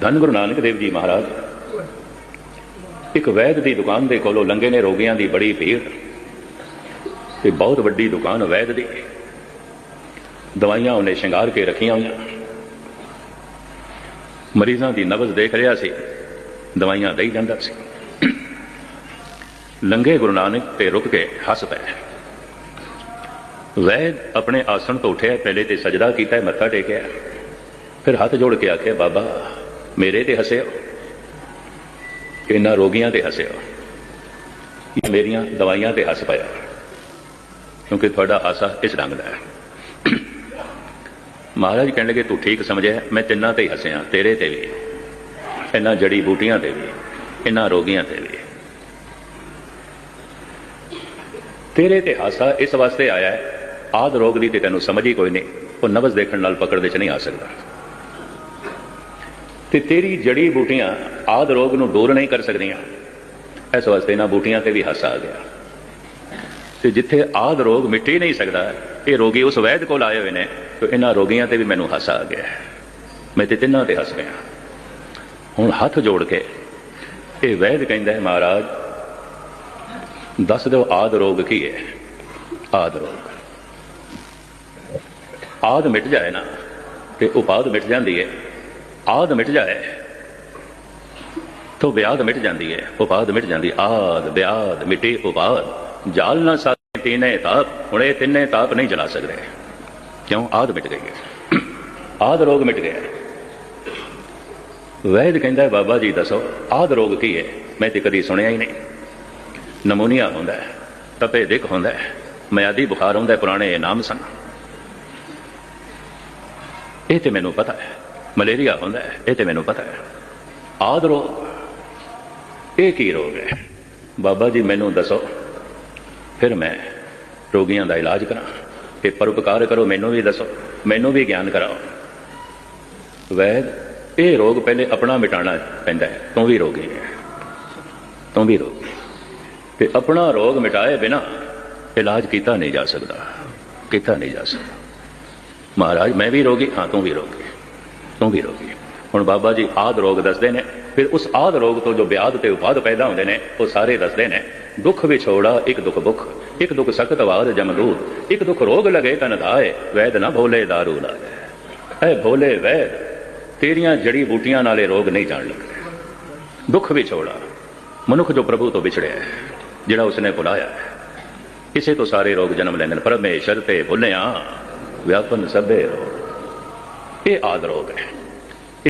ਧੰਨ ਗੁਰੂ ਨਾਨਕ ਦੇਵ ਜੀ ਮਹਾਰਾਜ। ਇੱਕ ਵੈਦ ਦੀ ਦੁਕਾਨ ਦੇ ਕੋਲੋਂ ਲੰਗੇ ਨੇ ਰੋਗੀਆਂ ਦੀ ਬੜੀ ਭੀੜ। ਤੇ ਬਹੁਤ ਵੱਡੀ ਦੁਕਾਨ ਵੈਦ ਦੀ। ਦਵਾਈਆਂ ਉਹਨੇ ਸ਼ਿੰਗਾਰ ਕੇ ਰੱਖੀਆਂ ਹੋਈਆਂ। ਮਰੀਜ਼ਾਂ ਦੀ ਨਬਜ਼ ਦੇਖ ਰਿਹਾ ਸੀ। ਦਵਾਈਆਂ ਦੇਈ ਜਾਂਦਾ ਸੀ। ਲੰਗੇ ਗੁਰੂ ਨਾਨਕ ਤੇ ਰੁਕ ਕੇ ਹੱਸ ਪਏ। ਵੈਦ ਆਪਣੇ ਆਸਣ ਤੋਂ ਉੱਠਿਆ, ਪਹਿਲੇ ਤੇ ਸਜਦਾ ਕੀਤਾ, ਮੱਥਾ ਟੇਕਿਆ। ਫਿਰ ਹੱਥ ਜੋੜ ਕੇ ਆਖਿਆ, ਬਾਬਾ ਮੇਰੇ ਤੇ ਹੱਸਿਓ ਇਹਨਾਂ ਰੋਗੀਆਂ ਤੇ ਹੱਸਿਓ ਮੇਰੀਆਂ ਦਵਾਈਆਂ ਤੇ ਹੱਸ ਪਿਆ। ਕਿਉਂਕਿ ਤੁਹਾਡਾ ਹਾਸਾ ਇਸ ਰੰਗ ਦਾ ਹੈ। ਮਹਾਰਾਜ ਕਹਿਣ ਲੱਗੇ ਤੂੰ ਠੀਕ ਸਮਝਿਆ ਮੈਂ ਤਿੰਨਾਂ ਤੇ ਹੀ ਹੱਸਿਆ, ਤੇਰੇ ਤੇ ਵੀ। ਇਹਨਾਂ ਜੜੀ ਬੂਟੀਆਂ ਤੇ ਵੀ, ਇਹਨਾਂ ਰੋਗੀਆਂ ਤੇ ਵੀ। ਤੇਰੇ ਤੇ ਹਾਸਾ ਇਸ ਵਾਸਤੇ ਆਇਆ ਹੈ। ਆਦ ਰੋਗ ਦੀ ਤੇ ਤੈਨੂੰ ਸਮਝ ਹੀ ਕੋਈ ਨਹੀਂ। ਉਹ ਨਵਜ਼ ਦੇਖਣ ਨਾਲ ਪਕੜ ਵਿੱਚ ਨਹੀਂ ਆ ਸਕਦਾ। ਤੇ ਤੇਰੀ ਜੜੀ ਬੂਟੀਆਂ ਆਦ ਰੋਗ ਨੂੰ ਦੂਰ ਨਹੀਂ ਕਰ ਸਕਦੀਆਂ। ਇਸ ਵਾਸਤੇ ਇਹਨਾਂ ਬੂਟੀਆਂ ਤੇ ਵੀ ਹਾਸਾ ਆ ਗਿਆ। ਤੇ ਜਿੱਥੇ ਆਦ ਰੋਗ ਮਿਟ ਨਹੀਂ ਸਕਦਾ, ਇਹ ਰੋਗੀ ਉਸ ਵੈਦ ਕੋਲ ਆਏ ਹੋਏ ਨੇ, ਤੇ ਇਹਨਾਂ ਰੋਗੀਆਂ ਤੇ ਵੀ ਮੈਨੂੰ ਹਾਸਾ ਆ ਗਿਆ ਮੈਂ ਤੇ ਤਿੰਨਾਂ ਤੇ ਹੱਸ ਰਿਹਾ ਹੁਣ ਹੱਥ ਜੋੜ ਕੇ ਇਹ ਵੈਦ ਕਹਿੰਦਾ ਹੈ, ਮਹਾਰਾਜ, ਦੱਸ ਦਿਓ ਆਦ ਰੋਗ ਕੀ ਹੈ? ਆਦ ਰੋਗ। ਆਦ ਮਿਟ ਜਾਏ ਨਾ, ਤੇ ਉਪਾਦ ਮਿਟ ਜਾਂਦੀ ਹੈ। ਆਦ ਮਿਟ ਜਾਏ। ਤੋ ਵਿਆਦ ਮਿਟ ਜਾਂਦੀ ਹੈ ਉਪਾਦ ਮਿਟ ਜਾਂਦੀ। ਆਦ, ਵਿਆਦ ਮਿਟੇ ਉਪਾਦ। ਜਾਲ ਨਾ ਸਕਦੇ ਤੀਨੇ ਤਾਪ, ਹੁਣ ਇਹ ਤਿੰਨੇ ਤਾਪ ਨਹੀਂ ਜਲਾ ਸਕਦੇ। ਕਿਉਂ? ਆਦ ਮਿਟ ਗਈ ਹੈ ਆਦ ਰੋਗ ਮਿਟ ਗਿਆ। ਵੈਦ ਕਹਿੰਦਾ ਬਾਬਾ ਜੀ ਦੱਸੋ, ਆਦ ਰੋਗ ਕੀ ਹੈ ਮੈਂ ਤੇ ਕਦੀ ਸੁਣਿਆ ਹੀ ਨਹੀਂ। ਨਮੂਨੀਆ ਹੁੰਦਾ ਹੈ, ਤਪੇ ਦਿੱਖ ਹੁੰਦਾ ਹੈ, ਮਿਆਦੀ ਬੁਖਾਰ ਹੁੰਦਾ ਪੁਰਾਣੇ ਨਾਮ ਸਨ। ਇਹ ਤੇ ਮੈਨੂੰ ਪਤਾ ਹੈ। ਮਲੇਰੀਆ ਹੁੰਦਾ ਹੈ, ਇਹ ਤੇ ਮੈਨੂੰ ਪਤਾ ਹੈ। ਆਦ ਰੋਗ, ਇਹ ਕੀ ਰੋਗ ਹੈ? ਬਾਬਾ ਜੀ, ਮੈਨੂੰ ਦੱਸੋ। ਫਿਰ ਮੈਂ ਰੋਗੀਆਂ ਦਾ ਇਲਾਜ ਕਰਾਂ। ਤੇ ਪਰਉਪਕਾਰ ਕਰੋ, ਮੈਨੂੰ ਵੀ ਦੱਸੋ। ਮੈਨੂੰ ਵੀ ਗਿਆਨ ਕਰਾਓ। ਵੈਦ, ਇਹ ਰੋਗ ਪਹਿਲੇ ਆਪਣਾ ਮਿਟਾਣਾ ਪੈਂਦਾ ਹੈ। ਤੂੰ ਵੀ ਰੋਗੀ ਹੈ। ਤੂੰ ਵੀ ਰੋਗੀ ਤੇ ਆਪਣਾ ਰੋਗ ਮਿਟਾਏ ਬਿਨਾ ਇਲਾਜ ਕੀਤਾ ਨਹੀਂ ਜਾ ਸਕਦਾ। ਕੀਤਾ ਨਹੀਂ ਜਾ ਸਕਦਾ। ਮਹਾਰਾਜ, ਮੈਂ ਵੀ ਰੋਗੀ, ਹਾਂ, ਤੂੰ ਵੀ ਰੋਗੀ। ਤੂੰ ਵੀ ਰੋਗੀ ਹੁਣ ਬਾਬਾ ਜੀ ਆਦ ਰੋਗ ਦੱਸਦੇ ਨੇ, ਫਿਰ ਉਸ ਆਦ ਰੋਗ ਤੋਂ ਜੋ ਵਿਆਦ ਤੇ ਉਪਾਦ ਪੈਦਾ ਹੁੰਦੇ ਨੇ, ਉਹ ਸਾਰੇ ਦੱਸਦੇ ਨੇ, ਦੁੱਖ ਵਿਛੋੜਾ ਇੱਕ ਦੁੱਖ ਭੁੱਖ ਇੱਕ ਦੁੱਖ ਸਖਤ ਵਾਦ ਜਮਦੂਤ, ਇੱਕ ਦੁੱਖ ਰੋਗ ਲਗੇ ਤਨ ਧਾਏ ਵੈਦ ਨਾ ਭੋਲੇ ਦਾਰੂ ਲਾਏ। ਐ ਭੋਲੇ ਵੈਦ, ਤੇਰੀਆਂ ਜੜੀ ਬੂਟੀਆਂ ਨਾਲੇ ਰੋਗ ਨਹੀਂ ਜਾਣ ਲੱਗਦੇ ਦੁੱਖ ਵਿਛੋੜਾ, ਮਨੁੱਖ ਜੋ ਪ੍ਰਭੂ ਤੋਂ ਵਿਛੜਿਆ ਹੈ, ਜਿਹੜਾ ਉਸਨੇ ਬੁਲਾਇਆ ਹੈ। ਇਸੇ ਤੋਂ ਸਾਰੇ ਰੋਗ ਜਨਮ ਲੈਂਦੇ ਨੇ ਪਰਮੇਸ਼ਰ ਤੇ ਭੁੱਲਿਆ, ਵਿਆਪਨ ਸਭੇ ਰੋਗ। ਇਹ ਆਦ ਰੋਗ ਹੈ